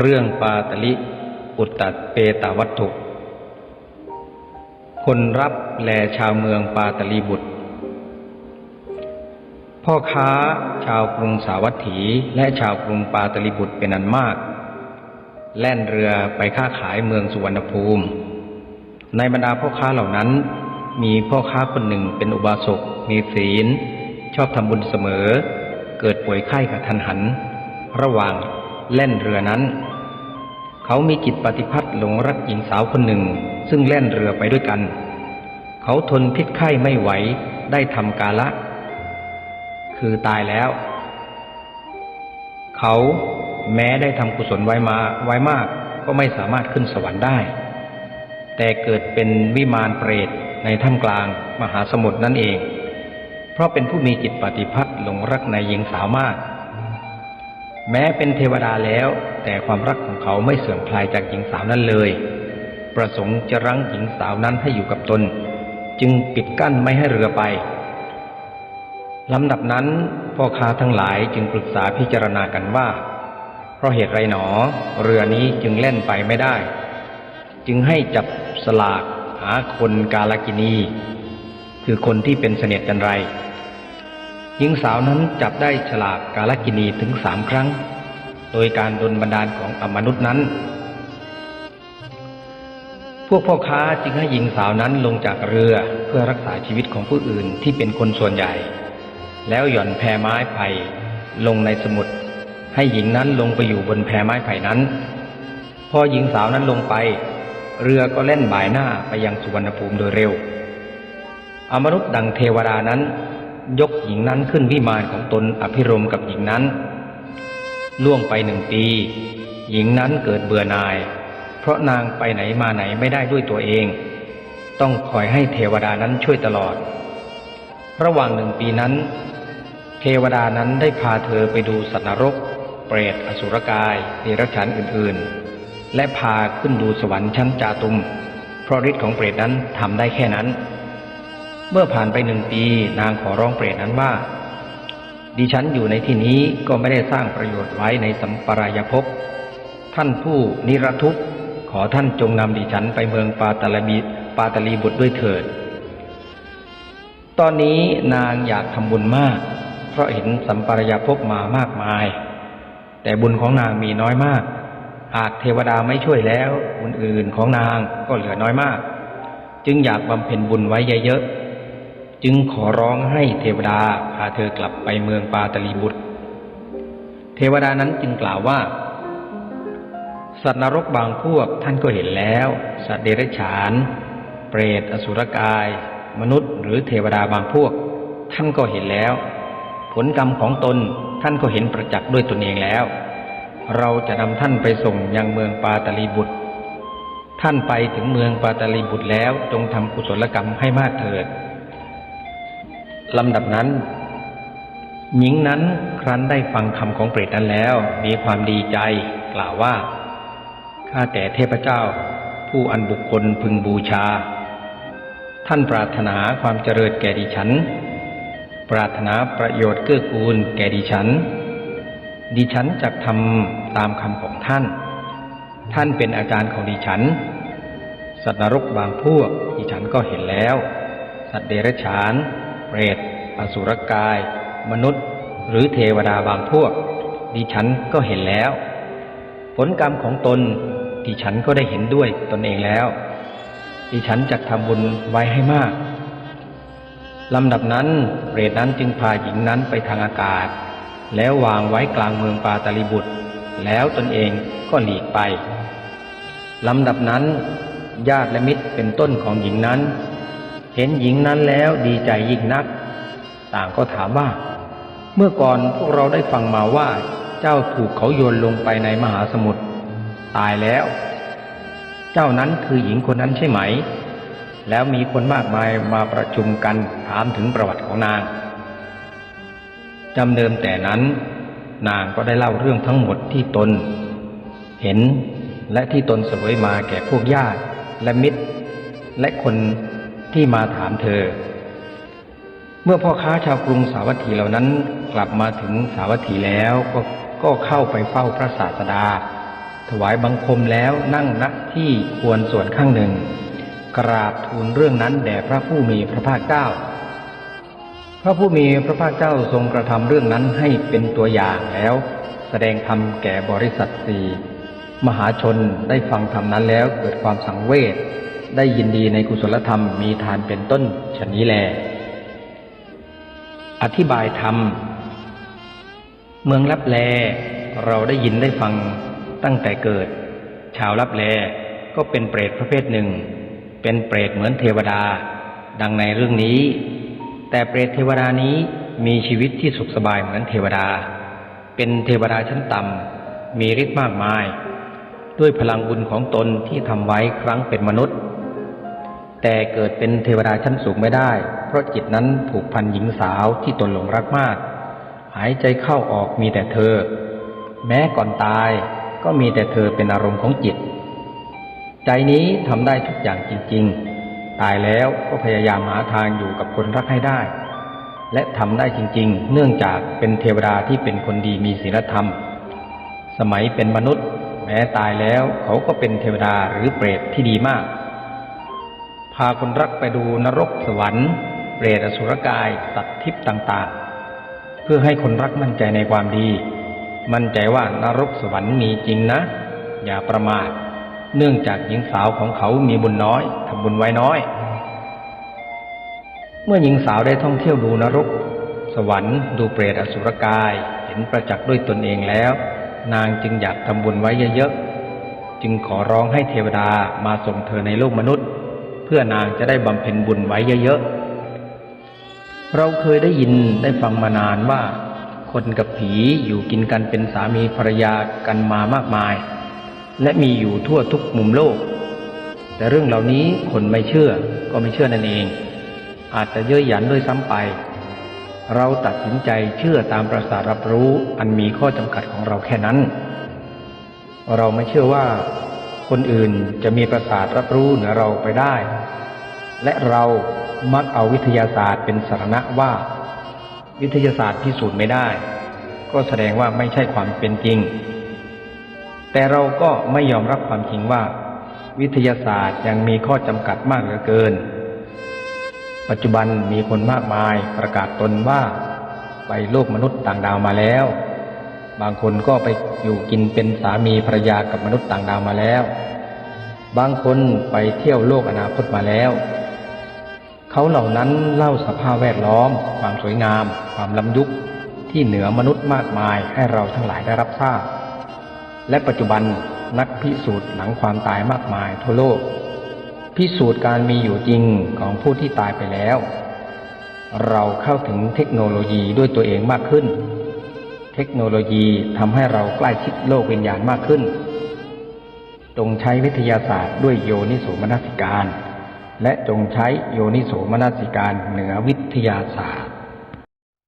เรื่องปาตลิอุตตดเปตาวัตถุ คนรับแลชาวเมืองปาตลีบุตร พ่อค้าชาวกรุงสาวัตถีและชาวกรุงปาตลีบุตรเป็นอันมาก แล่นเรือไปค้าขายเมืองสุวรรณภูมิ ในบรรดาพ่อค้าเหล่านั้น มีพ่อค้าคนหนึ่งเป็นอุบาสกมีศีล ชอบทำบุญเสมอ เกิดป่วยไข้กระทันหัน ระหว่างเล่นเรือนั้น เขามีจิตปฏิพัทธ์หลงรักหญิงสาวคนหนึ่ง ซึ่งแล่นเรือไปด้วยกัน เขาทนพิษไข้ไม่ไหวได้ทำกาละ คือตายแล้ว เขาแม้ได้ทำกุศลไว้มาไว้มากก็ไม่สามารถขึ้นสวรรค์ได้ แต่เกิดเป็นวิมานเปรตในถ้ำกลางมหาสมุทรนั่นเอง เพราะเป็นผู้มีจิตปฏิพัทธ์หลงรักในหญิงสาวมาก แม้เป็นเทวดาแล้ว แต่ความรักของเขาไม่เสื่อมคลายจากหญิงสาวนั้นเลย ประสงค์จะรั้งหญิงสาวนั้นให้อยู่กับตน จึงปิดกั้นไม่ให้เรือไปลำดับนั้นพ่อค้าทั้งหลายจึงปรึกษาพิจารณากันว่า เพราะเหตุไรหนอ เรือนี้จึงเล่นไปไม่ได้ จึงให้จับสลากหาคนกาลกินี คือคนที่เป็นเสนียดจันไร หญิงสาวนั้นจับได้ฉลากกาลกินีถึงสามครั้ง โดยการดลบันดาลของอมนุษย์นั้น พวกพ่อค้าจึงให้หญิงสาวนั้นลงจากเรือเพื่อรักษาชีวิตของผู้อื่นที่เป็นคนส่วนใหญ่ แล้วหย่อนแพไม้ไผ่ลงในสมุทรให้หญิงนั้นลงไปอยู่บนแพไม้ไผ่นั้น พอหญิงสาวนั้นลงไป เรือก็เล่นบ่ายหน้าไปยังสุวรรณภูมิโดยเร็ว อมนุษย์ดังเทวดานั้น ยกหญิงนั้นขึ้นวิมานของตนอภิรมกับหญิงนั้น ล่วงไปหนึ่งปี หญิงนั้นเกิดเบื่อหน่าย เพราะนางไปไหนมาไหนไม่ได้ด้วยตัวเอง ต้องคอยให้เทวดานั้นช่วยตลอด ระหว่างหนึ่งปีนั้น เทวดานั้นได้พาเธอไปดูสัตว์นรก เปรตอสุรกายเดรัจฉานอื่นๆ และพาขึ้นดูสวรรค์ชั้นจาตุมเพราะฤทธิ์ของเปรตนั้นทำได้แค่นั้น เมื่อผ่านไปหนึ่งปีนางขอร้องเปรตนั้นว่า ดิฉันอยู่ในที่นี้ก็ไม่ได้สร้างประโยชน์ไว้ในสัมปรายภพท่านผู้นิรทุกข์ขอท่านจงนำดิฉันไปเมืองปาตาลบีปาตาลีบุตรด้วยเถิด ตอนนี้นางอยากทำบุญมาก เพราะเห็นสัมปรายภพมามากมาย แต่บุญของนางมีน้อยมาก หากเทวดาไม่ช่วยแล้วบุญอื่นของนางก็เหลือน้อยมาก จึงอยากบำเพ็ญบุญไว้เยอะๆ จึงขอร้องให้เทวดาพาเธอกลับไปเมืองปาตลีบุตร เทวดานั้นจึงกล่าวว่า สัตว์นรกบางพวกท่านก็เห็นแล้ว สัตว์เดรัจฉาน เปรตอสุรกาย มนุษย์ หรือเทวดาบางพวก ท่านก็เห็นแล้ว ผลกรรมของตนท่านก็เห็นประจักษ์ด้วยตนเองแล้ว เราจะนำท่านไปส่งยังเมืองปาตลีบุตร ท่านไปถึงเมืองปาตลีบุตรแล้วจงทำกุศลกรรมให้มากเถิด ลำดับนั้นหญิงนั้นครั้นได้ฟังคำของเปรตนั้นแล้ว มีความดีใจกล่าวว่า ข้าแต่เทพเจ้า ผู้อันบุคคลพึงบูชา ท่านปรารถนาความเจริญแก่ดิฉัน ปรารถนาประโยชน์เกื้อกูลแก่ดิฉัน ดิฉันจะทำตามคำของท่าน ท่านเป็นอาจารย์ของดิฉัน สัตว์นรกบางพวกดิฉันก็เห็นแล้ว สัตว์เดรัจฉาน เปรต อสุรกาย มนุษย์ หรือเทวดาบางพวก ดิฉันก็เห็นแล้ว ผลกรรมของตนดิฉันก็ได้เห็นด้วยตนเองแล้ว ดิฉันจะทำบุญไว้ให้มากลำดับนั้นเปรตนั้นจึงพาหญิงนั้นไปทางอากาศ แล้ววางไว้กลางเมืองปาตาลิบุตร แล้วตนเองก็หลีกไปลำดับนั้นญาติและมิตรเป็นต้นของหญิงนั้น เห็นหญิงนั้นแล้วดีใจยิ่งนัก ต่างก็ถามว่า เมื่อก่อนพวกเราได้ฟังมาว่า เจ้าถูกเขาโยนลงไปในมหาสมุทรตายแล้ว เจ้านั้นคือหญิงคนนั้นใช่ไหม แล้วมีคนมากมายมาประชุมกันถามถึงประวัติของนางจำเดิมแต่นั้น นางก็ได้เล่าเรื่องทั้งหมดที่ตน เห็นและที่ตนสวยมาแก่พวกญาติและมิตร และคน ที่มาถามเธอ เมื่อพ่อค้าชาวกรุงสาวัตถีเหล่านั้นกลับมาถึงสาวัตถีแล้วก็ก็เข้าไปเฝ้าพระศาสดา ถวายบังคมแล้วนั่งณที่ควรส่วนข้างหนึ่ง กราบทูลเรื่องนั้นแด่พระผู้มีพระภาคเจ้า พระผู้มีพระภาคเจ้าทรงกระทำเรื่องนั้นให้เป็นตัวอย่างแล้ว แสดงธรรมแก่บริษัทสี่มหาชนได้ฟังธรรมนั้นแล้วเกิดความสังเวช ได้ยินดีในกุศลธรรมมีทานเป็นต้นชนนี้แล อธิบายธรรม เมืองลับแลเราได้ยินได้ฟังตั้งแต่เกิด ชาวลับแลก็เป็นเปรตประเภทหนึ่ง เป็นเปรตเหมือนเทวดา ดังในเรื่องนี้ แต่เปรตเทวดานี้มีชีวิตที่สุขสบายเหมือนเทวดา เป็นเทวดาชั้นต่ำมีฤทธิ์มากมาย ด้วยพลังบุญของตนที่ทำไว้ครั้งเป็นมนุษย์ แต่เกิดเป็นเทวดาชั้นสูงไม่ได้ เพราะจิตนั้นผูกพันหญิงสาวที่ตนหลงรักมาก หายใจเข้าออกมีแต่เธอ แม้ก่อนตายก็มีแต่เธอเป็นอารมณ์ของจิต ใจนี้ทำได้ทุกอย่างจริง ๆ ตายแล้วก็พยายามหาทางอยู่กับคนรักให้ได้ และทำได้จริง ๆ เนื่องจากเป็นเทวดาที่เป็นคนดีมีศีลธรรม สมัยเป็นมนุษย์ แม้ตายแล้วเขาก็เป็นเทวดาหรือเปรตที่ดีมาก พาคนรักไปดูนรกสวรรค์เปรตอสุรกาย สัตว์ทิพย์ต่างๆ เพื่อให้คนรักมั่นใจในความดี มั่นใจว่านรกสวรรค์มีจริงนะ อย่าประมาทเนื่องจากหญิงสาวของเขามีบุญน้อยทำบุญไว้น้อย เมื่อหญิงสาวได้ท่องเที่ยวดูนรก สวรรค์ดูเปรตอสุรกาย เห็นประจักษ์ด้วยตนเองแล้ว นางจึงอยากทำบุญไว้เยอะๆจึงขอร้องให้เทวดามาส่งเธอในโลกมนุษย์ เพื่อนางจะได้บำเพ็ญบุญไว้เยอะๆ เราเคยได้ยินได้ฟังมานานว่า คนกับผีอยู่กินกันเป็นสามีภรรยากันมามากมาย และมีอยู่ทั่วทุกมุมโลก แต่เรื่องเหล่านี้คนไม่เชื่อก็ไม่เชื่อนั่นเอง อาจจะเย่อหยันด้วยซ้ำไป เราตัดสินใจเชื่อตามประสาทรับรู้อันมีข้อจำกัดของเราแค่นั้น เราไม่เชื่อว่า คนอื่นจะมีประสาทรับรู้เหนือเราไปได้ และเรามักเอาวิทยาศาสตร์เป็นสารณะว่า วิทยาศาสตร์พิสูจน์ไม่ได้ ก็แสดงว่าไม่ใช่ความเป็นจริง แต่เราก็ไม่ยอมรับความจริงว่า วิทยาศาสตร์ยังมีข้อจำกัดมากเหลือเกิน ปัจจุบันมีคนมากมายประกาศตนว่าไปโลกมนุษย์ต่างดาวมาแล้ว บางคนก็ไปอยู่กินเป็นสามีภรรยากับมนุษย์ต่างดาวมาแล้ว บางคนไปเที่ยวโลกอนาคตมาแล้ว เขาเหล่านั้นเล่าสภาพแวดล้อม ความสวยงาม ความล้ำยุคที่เหนือมนุษย์มากมายให้เราทั้งหลายได้รับทราบ และปัจจุบันนักพิสูจน์หลังความตายมากมายทั่วโลก พิสูจน์การมีอยู่จริงของผู้ที่ตายไปแล้ว เราเข้าถึงเทคโนโลยีด้วยตัวเองมากขึ้น เทคโนโลยีทำให้เราใกล้ชิดโลกวิญญาณมากขึ้น จงใช้วิทยาศาสตร์ด้วยโยนิโสมนสิการ และจงใช้โยนิโสมนสิการเหนือวิทยาศาสตร์